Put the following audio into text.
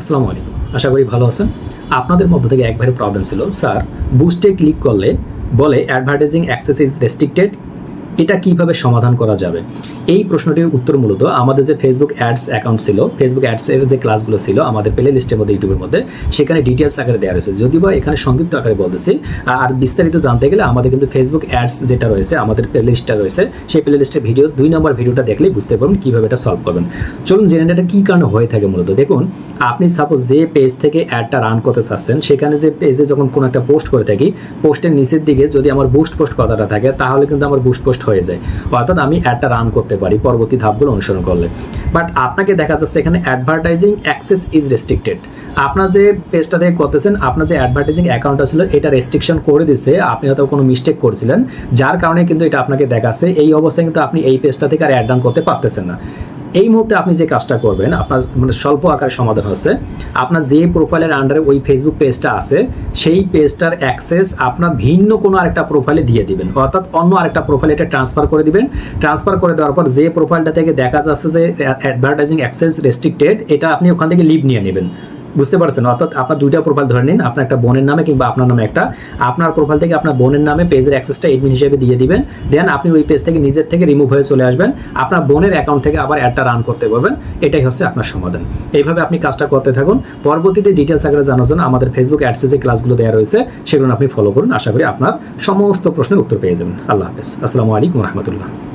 আসসালামু আলাইকুম। আশা করি ভালো আছেন। আপনাদের মধ্য থেকে একবারে প্রবলেম ছিল। স্যার বুস্টে ক্লিক করলে বলে অ্যাডভার্টাইজিং অ্যাক্সেস ইজ রেস্ট্রিক্টেড এটা কীভাবে সমাধান করা যাবে? এই প্রশ্নটির উত্তর মূলত আমাদের যে ফেসবুক অ্যাডস অ্যাকাউন্ট ছিল ফেসবুক অ্যাডসের যে ক্লাসগুলো ছিল আমাদের প্লে লিস্টের মধ্যে ইউটিউবের মধ্যে, সেখানে ডিটেলস আকারে দেওয়া রয়েছে। যদিও বা এখানে সংক্ষিপ্ত আকারে বলতেছি আর বিস্তারিত জানতে গেলে আমাদের কিন্তু ফেসবুক অ্যাডস যেটা রয়েছে, আমাদের প্লে লিস্টটা রয়েছে, সেই প্লে লিস্টের ভিডিও দুই নম্বর ভিডিওটা দেখলেই বুঝতে পারবেন কীভাবে এটা সলভ করবেন। চলুন জেনে এটা কী কারণে হয়ে থাকে মূলত। দেখুন, আপনি সাপোজ যে পেজ থেকে অ্যাডটা রান করতে চাচ্ছেন, সেখানে যে পেজে যখন কোনো একটা পোস্ট করে থাকি পোস্টের নিচের দিকে যদি আমার বুস্ট পোস্ট কথাটা থাকে, তাহলে কিন্তু আমার বুস্ট পোস্ট হয়ে যায়। অর্থাৎ আমি অ্যাডটা রান করতে পারি, পরবর্তী ধাপগুলো অনুসরণ করলে। বাট আপনাকে দেখা যাচ্ছে এখানে অ্যাডভার্টাইজিং অ্যাক্সেস ইজ রেস্ট্রিক্টেড আপনার যে পেজটা থেকে করতেছেন, আপনার যে অ্যাডভার্টাইজিং অ্যাকাউন্টটা ছিল, এটা রেস্ট্রিকশন করে দিচ্ছে আপনি হয়তো কোনো মিস্টেক করেছিলেন, যার কারণে কিন্তু এটা আপনাকে দেখাচ্ছে। এই অবস্থায় কিন্তু আপনি এই পেজটা থেকে আর অ্যাড রান করতে পারতেছেন না। এই মুহূর্তে আপনি যে কাজটা করবেন, আপনার মানে স্বল্প আকারে সমাধান হচ্ছে। আপনার যে প্রোফাইলের আন্ডারে ওই ফেসবুক পেজটা আছে, সেই পেজটার অ্যাক্সেস আপনার ভিন্ন কোনো আরেকটা প্রোফাইলে দিয়ে দিবেন। অর্থাৎ অন্য আরেকটা প্রোফাইলে এটা ট্রান্সফার করে দিবেন। ট্রান্সফার করে দেওয়ার পর যে প্রোফাইলটা থেকে দেখা যাচ্ছে যে অ্যাডভার্টাইজিং অ্যাক্সেস রেস্ট্রিক্টেড এটা আপনি ওখান থেকে লিভ নিয়ে নেবেন। বুঝতে পারছেন? অর্থাৎ আপনার দুইটা প্রোফাইল ধরে নিন, আপনার একটা বোনের নামে কিংবা আপনার নামে একটা। আপনার প্রোফাইল থেকে আপনার বোনের নামে পেজের অ্যাক্সেসটা এডমিন হিসেবে দিয়ে দিবেন। দেন আপনি ওই পেজ থেকে নিজের থেকে রিমুভ হয়ে চলে আসবেন। আপনার বোনের অ্যাকাউন্ট থেকে আবার অ্যাডটা রান করতে পারবেন। এটাই হচ্ছে আপনার সমাধান। এইভাবে আপনি কাজটা করতে থাকুন। পরবর্তীতে ডিটেলস আকারে জানার জন্য আমাদের ফেসবুক অ্যাডসে যে ক্লাসগুলো দেওয়া রয়েছে, সেগুলো আপনি ফলো করুন। আশা করি আপনার সমস্ত প্রশ্নের উত্তর পেয়ে যাবেন। আল্লাহ হাফেজ। আসসালামু আলাইকুম রহমতুল্লাহ।